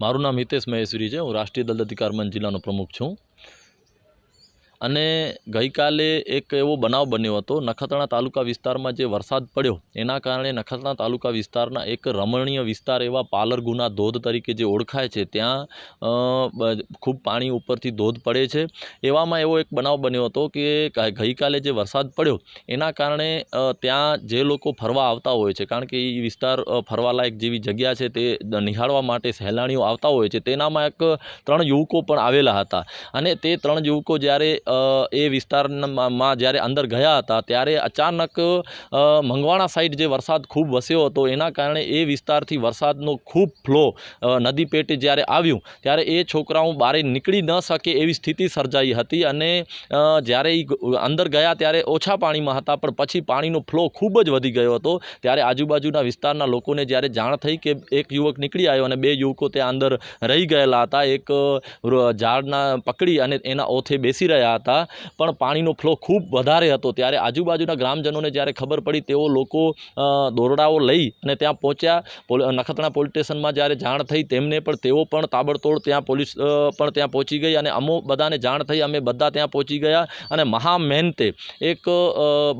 મારું નામ હિતેશ મહેશ્વરી છે. હું રાષ્ટ્રીય દલિત અધિકાર મંચ જિલ્લાનો પ્રમુખ છું. અને ગઈકાલે એક એવો બનાવ બન્યો હતો. નખત્રાણા તાલુકા વિસ્તારમાં જે વરસાદ પડ્યો, એના કારણે નખત્રાણા તાલુકા વિસ્તારના એક રમણીય વિસ્તાર એવા પાલરગુના ધોધ તરીકે જે ઓળખાય છે, ત્યાં ખૂબ પાણી ઉપરથી ધોધ પડે છે. એવામાં એવો એક બનાવ બન્યો હતો કે ગઈકાલે જે વરસાદ પડ્યો, એના કારણે ત્યાં જે લોકો ફરવા આવતા હોય છે, કારણ કે એ વિસ્તાર ફરવાલાયક જેવી જગ્યા છે, તે નિહાળવા માટે સહેલાણીઓ આવતા હોય છે, તેનામાં એક ત્રણ યુવકો પણ આવેલા હતા. અને તે ત્રણ યુવકો જ્યારે એ વિસ્તારમાં જ્યારે અંદર ગયા હતા, ત્યારે અચાનક મંગવાણા સાઈડ જે વરસાદ ખૂબ વસ્યો હતો, એના કારણે એ વિસ્તારથી વરસાદનો ખૂબ ફ્લો નદી પેટે જ્યારે આવ્યું, ત્યારે એ છોકરાઓ બહાર નીકળી ન શકે એવી સ્થિતિ સર્જાઈ હતી અને જ્યારે એ અંદર ગયા ત્યારે ઓછા પાણીમાં હતા, પણ પછી પાણીનો ફ્લો ખૂબ જ વધી ગયો હતો. ત્યારે આજુબાજુના વિસ્તારના લોકોને જ્યારે જાણ થઈ કે એક યુવક નીકળી આવ્યો અને બે યુવકો ત્યાં અંદર રહી ગયેલા હતા, એક ઝાડના પકડી અને એના ઓથે બેસી રહ્યા હતા. પણ પાણીનો ફ્લો ખૂબ વધારે હતો. ત્યારે આજુબાજુના ગ્રામજનોને જ્યારે ખબર પડી, તેઓ લોકો દોરડાઓ લઈ અને ત્યાં પહોંચ્યા. નખત્રાણા પોલીસ સ્ટેશનમાં જ્યારે જાણ થઈ, તેમને પણ, તેઓ પણ તાબડતોડ ત્યાં પોલીસ પણ ત્યાં પહોંચી ગઈ અને અમો બધાને જાણ થઈ, અમે બધા ત્યાં પહોંચી ગયા અને મહા મહેનતે એક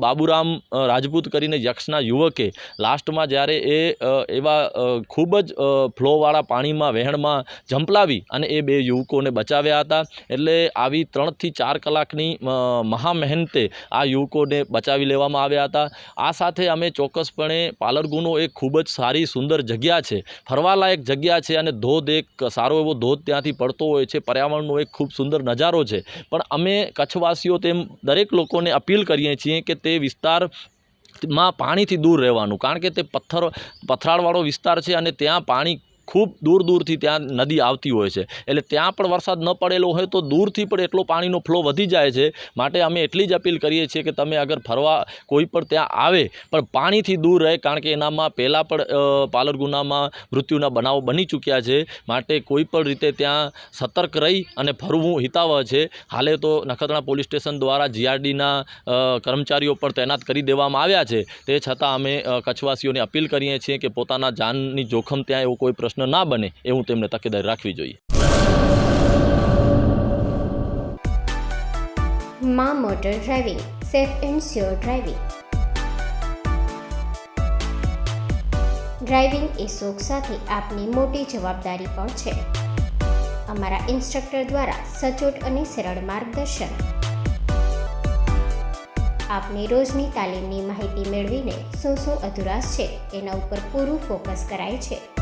બાબુરામ રાજપૂત કરીને યક્ષના યુવકે લાસ્ટમાં જ્યારે એ એવા ખૂબ જ ફ્લોવાળા પાણીમાં, વહેણમાં ઝંપલાવી અને એ બે યુવકોને બચાવ્યા હતા. એટલે આવી ત્રણથી ચાર કલાકની મહા મહેનતે આ યુવકોને બચાવી લેવામાં આવ્યા હતા. આ સાથે અમે ચોક્કસપણે પાલરગુનો એક ખૂબ જ સારી, સુંદર જગ્યા છે. ફરવાલાયક જગ્યા છે અને ધોધ એક સારો એવો ધોધ ત્યાંથી પડતો હોય છે. પર્યાવરણનો એક ખૂબ સુંદર નજારો છે. પણ અમે કચ્છવાસીઓ તેમ દરેક લોકોને અપીલ કરીએ છીએ કે તે વિસ્તારમાં પાણીથી દૂર રહેવાનું. કારણ કે તે પથ્થર, પથરાળવાળો વિસ્તાર છે અને ત્યાં પાણી ખૂબ દૂર દૂરથી ત્યાં નદી આવતી હોય છે. એટલે ત્યાં પણ વરસાદ ન પડેલો હોય તો દૂરથી પણ એટલો પાણીનો ફ્લો વધી જાય છે. માટે અમે એટલી જ અપીલ કરીએ છીએ કે તમે અગર ફરવા કોઈ પણ ત્યાં આવે, પણ પાણીથી દૂર રહે, કારણ કે એનામાં પહેલાં પણ પાલરગુનામાં મૃત્યુના બનાવો બની ચૂક્યા છે. માટે કોઈ પણ રીતે ત્યાં સતર્ક રહી અને ફરવું હિતાવહ છે. હાલે તો નખત્રાણા પોલીસ સ્ટેશન દ્વારા જીઆરડીના કર્મચારીઓ પણ તૈનાત કરી દેવામાં આવ્યા છે. તે છતાં અમે કચ્છવાસીઓને અપીલ કરીએ છીએ કે પોતાના જાનની જોખમ ત્યાં એવો કોઈ પ્રશ્ન ના બને એવું તેમને તકેદારી રાખવી જોઈએ. મા motor driving, safe and sure driving. Driving એ શોખ સાથે આપની મોટી જવાબદારી પણ છે. અમારા ઇન્સ્ટ્રક્ટર દ્વારા સચોટ અને સરળ માર્ગદર્શન. આપની રોજની તાલીમની માહિતી મેળવીને શું શું અધુરાશ છે, એના ઉપર પૂરું ફોકસ કરાય છે.